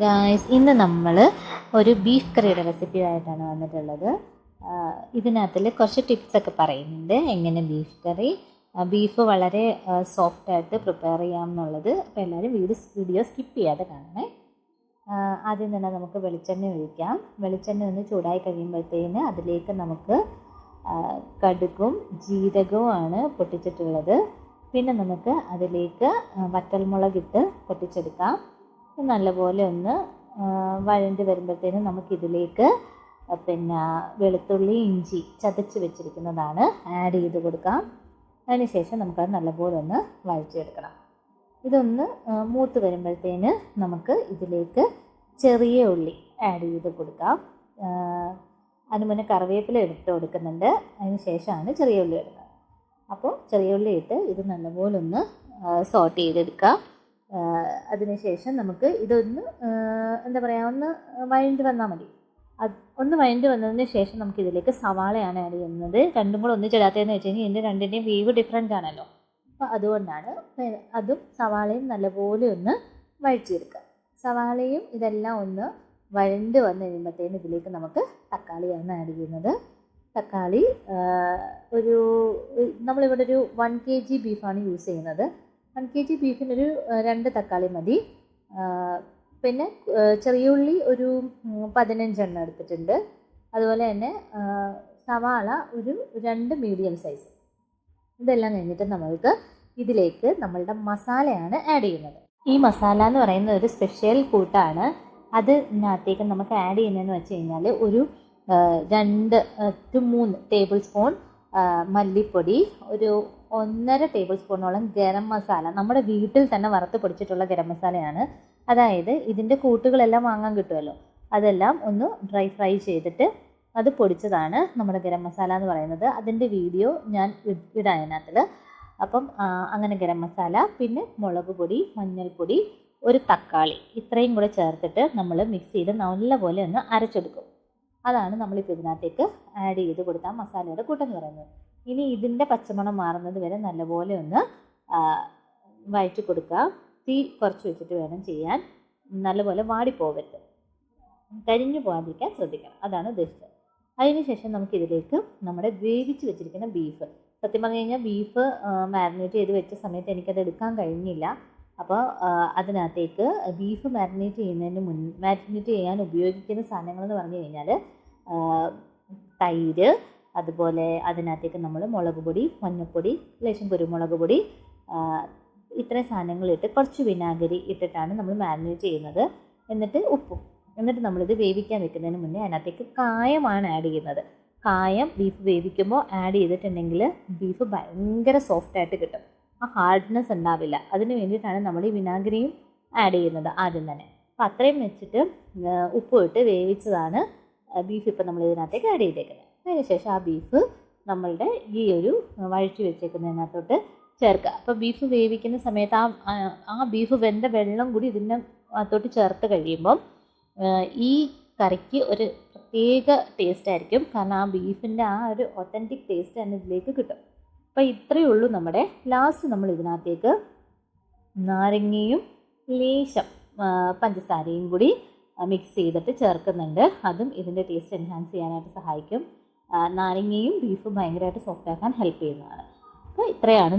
Guys ഇന്ന് നമ്മൾ ഒരു ബീഫ് കറിയുടെ റെസിപ്പി ആയിട്ടാണ് വന്നിട്ടുള്ളത്. ഇതിനകത്തിൽ കുറച്ച് ടിപ്സൊക്കെ പറയുന്നുണ്ട്. എങ്ങനെ ബീഫ് കറി ബീഫ് വളരെ സോഫ്റ്റായിട്ട് പ്രിപ്പയർ ചെയ്യാം എന്നുള്ളത്. അപ്പോൾ എല്ലാവരും വീഡിയോ വീഡിയോ സ്കിപ്പ് ചെയ്യാതെ കാണണേ. ആദ്യം തന്നെ നമുക്ക് വെളിച്ചെണ്ണ ഒഴിക്കാം. വെളിച്ചെണ്ണ ഒന്ന് ചൂടായി കഴിയുമ്പോഴത്തേന് അതിലേക്ക് നമുക്ക് കടുകും ജീരകവുമാണ് പൊട്ടിച്ചിട്ടുള്ളത്. പിന്നെ നമുക്ക് അതിലേക്ക് വറ്റൽമുളകിട്ട് പൊട്ടിച്ചെടുക്കാം. നല്ലപോലെ ഒന്ന് വഴണ്ട് വരുമ്പോഴത്തേനും നമുക്കിതിലേക്ക് പിന്നെ വെളുത്തുള്ളി ഇഞ്ചി ചതച്ച് വെച്ചിരിക്കുന്നതാണ് ആഡ് ചെയ്ത് കൊടുക്കാം. അതിനുശേഷം നമുക്കത് നല്ലപോലെ ഒന്ന് വഴറ്റിയെടുക്കണം. ഇതൊന്ന് മൂത്ത് വരുമ്പോഴത്തേന് നമുക്ക് ഇതിലേക്ക് ചെറിയ ഉള്ളി ആഡ് ചെയ്ത് കൊടുക്കാം. അതിന് മുന്നേ കറിവേപ്പില എടുത്ത് കൊടുക്കുന്നുണ്ട്. അതിന് ശേഷമാണ് ചെറിയ ഉള്ളി ഇടുന്നത്. അപ്പോൾ ചെറിയ ഉള്ളി ഇട്ട് ഇത് നല്ലപോലെ ഒന്ന് സോട്ട് ചെയ്തെടുക്കാം. അതിനുശേഷം നമുക്ക് ഇതൊന്ന് എന്താ പറയുക ഒന്ന് വഴണ്ടി വന്നാൽ മതി. അത് ഒന്ന് വഴണ്ടി വന്നതിന് ശേഷം നമുക്ക് ഇതിലേക്ക് സവാളയാണ് ആഡ് ചെയ്യുന്നത്. രണ്ടും കൂടെ ഒന്നിച്ചിടാത്തതെന്ന് വെച്ച് കഴിഞ്ഞാൽ ഇതിന്റെ രണ്ടിന്റെയും വീവ് ഡിഫറെന്റ് ആണല്ലോ. അപ്പോൾ അതുകൊണ്ടാണ് അതും സവാളയും നല്ലപോലെ ഒന്ന് വഴിച്ചെടുക്കുക സവാളയും ഇതെല്ലാം ഒന്ന് വഴണ്ട് വന്ന് കഴിയുമ്പോഴത്തേന് ഇതിലേക്ക് നമുക്ക് തക്കാളിയാണ് ആഡ് ചെയ്യുന്നത്. തക്കാളി ഒരു നമ്മളിവിടെ ഒരു വൺ കെ ജി ബീഫാണ് യൂസ് ചെയ്യുന്നത്. വൺ കെ ജി ബീഫിനൊരു രണ്ട് തക്കാളി മതി. പിന്നെ ചെറിയ ഉള്ളി ഒരു പതിനഞ്ചെണ്ണം എടുത്തിട്ടുണ്ട്. അതുപോലെ തന്നെ സവാള ഒരു രണ്ട് മീഡിയം സൈസ് ഇതെല്ലാം കഴിഞ്ഞിട്ട് നമ്മൾക്ക് ഇതിലേക്ക് നമ്മളുടെ മസാലയാണ് ആഡ് ചെയ്യുന്നത്. ഈ മസാല എന്ന് പറയുന്നത് ഒരു സ്പെഷ്യൽ കൂട്ടാണ്. അത് അതിനകത്തേക്ക് നമുക്ക് ആഡ് ചെയ്യുന്നതെന്ന് വെച്ച് കഴിഞ്ഞാൽ ഒരു രണ്ട് ടു മൂന്ന് ടേബിൾ സ്പൂൺ മല്ലിപ്പൊടി ഒരു ഒന്നര ടേബിൾ സ്പൂണോളം ഗരം മസാല നമ്മുടെ വീട്ടിൽ തന്നെ വറുത്ത് പൊടിച്ചിട്ടുള്ള ഗരം മസാലയാണ്. അതായത് ഇതിന്റെ കൂട്ടുകളെല്ലാം വാങ്ങാൻ കിട്ടുമല്ലോ. അതെല്ലാം ഒന്ന് ഡ്രൈ ഫ്രൈ ചെയ്തിട്ട് അത് പൊടിച്ചതാണ് നമ്മുടെ ഗരം മസാല എന്ന് പറയുന്നത്. അതിന്റെ വീഡിയോ ഞാൻ ഇടാം അതിനകത്തിൽ അപ്പം അങ്ങനെ ഗരം മസാല പിന്നെ മുളക് പൊടി മഞ്ഞൾപ്പൊടി ഒരു തക്കാളി ഇത്രയും കൂടെ ചേർത്തിട്ട് നമ്മൾ മിക്സ് ചെയ്ത് നല്ലപോലെ ഒന്ന് അരച്ചെടുക്കും. അതാണ് നമ്മളിപ്പോൾ ഇതിനകത്തേക്ക് ആഡ് ചെയ്ത് കൊടുത്ത മസാലയുടെ കൂട്ടം എന്ന് പറയുന്നത്. ഇനി ഇതിന്റെ പച്ചമണം മാറുന്നത് വരെ നല്ലപോലെ ഒന്ന് വഴറ്റി കൊടുക്കുക. തീ കുറച്ച് വെച്ചിട്ട് വേണം ചെയ്യാൻ. നല്ലപോലെ വാടിപ്പോകരുത് കരിഞ്ഞു പോകാതിരിക്കാൻ ശ്രദ്ധിക്കണം. അതാണ് ഉദ്ദേശിച്ചത്. അതിനുശേഷം നമുക്കിതിലേക്ക് നമ്മുടെ വേവിച്ച് വെച്ചിരിക്കുന്ന ബീഫ്. സത്യം പറഞ്ഞു കഴിഞ്ഞാൽ ബീഫ് മാരിനേറ്റ് ചെയ്ത് വെച്ച സമയത്ത് എനിക്കത് എടുക്കാൻ കഴിഞ്ഞില്ല. അപ്പോൾ അതിനകത്തേക്ക് ബീഫ് മാരിനേറ്റ് ചെയ്യുന്നതിന് മുൻ മാരിനേറ്റ് ചെയ്യാൻ ഉപയോഗിക്കുന്ന സാധനങ്ങൾ എന്ന് പറഞ്ഞു കഴിഞ്ഞാൽ തൈര് അതുപോലെ അതിനകത്തേക്ക് നമ്മൾ മുളക് പൊടി മഞ്ഞൾപ്പൊടി ലേശം കുരുമുളക് പൊടി ഇത്രയും ഇത്രയും സാധനങ്ങളിട്ട് കുറച്ച് വിനാഗിരി ഇട്ടിട്ടാണ് നമ്മൾ മാരിനേറ്റ് ചെയ്യുന്നത്. എന്നിട്ട് ഉപ്പും. എന്നിട്ട് നമ്മളിത് വേവിക്കാൻ വെക്കുന്നതിന് മുന്നേ അതിനകത്തേക്ക് കായമാണ് ആഡ് ചെയ്യുന്നത്. കായം ബീഫ് വേവിക്കുമ്പോൾ ആഡ് ചെയ്തിട്ടുണ്ടെങ്കിൽ ബീഫ് ഭയങ്കര സോഫ്റ്റ് ആയിട്ട് കിട്ടും. ആ ഹാർഡ്നെസ് ഉണ്ടാവില്ല. അതിന് വേണ്ടിയിട്ടാണ് നമ്മൾ ഈ വിനാഗിരിയും ആഡ് ചെയ്യുന്നത് ആദ്യം തന്നെ. അപ്പോൾ അത്രയും വെച്ചിട്ട് ഉപ്പും ഇട്ട് വേവിച്ചതാണ് ബീഫ് ഇപ്പം നമ്മൾ ഇതിനകത്തേക്ക് ആഡ് ചെയ്തേക്കുന്നത്. അതിനുശേഷം ആ ബീഫ് നമ്മളുടെ ഈ ഒരു വഴറ്റി വെച്ചേക്കുന്നതിനകത്തോട്ട് ചേർക്കുക. അപ്പോൾ ബീഫ് വേവിക്കുന്ന സമയത്ത് ആ ആ- ബീഫ് വെന്ത വെള്ളം കൂടി ഇതിന്റെ അകത്തോട്ട് ചേർത്ത് കഴിയുമ്പം ഈ കറിക്ക് ഒരു പ്രത്യേക ടേസ്റ്റ് ആയിരിക്കും. കാരണം ആ ബീഫിന്റെ ആ ഒരു ഒത്തന്റിക് ടേസ്റ്റ് തന്നെ ഇതിലേക്ക് കിട്ടും. അപ്പോൾ ഇത്രയേ ഉള്ളൂ നമ്മുടെ ലാസ്റ്റ് നമ്മൾ ഇതിനകത്തേക്ക് നാരങ്ങയും ലേശം പഞ്ചസാരയും കൂടി മിക്സ് ചെയ്തിട്ട് ചേർക്കുന്നുണ്ട്. അതും ഇതിന്റെ ടേസ്റ്റ് എൻഹാൻസ് ചെയ്യാനായിട്ട് സഹായിക്കും. നാരങ്ങയും ബീഫും ഭയങ്കരമായിട്ട് സോഫ്റ്റ് ആക്കാൻ ഹെൽപ്പ് ചെയ്യുന്നതാണ്. അപ്പോൾ ഇത്രയാണ്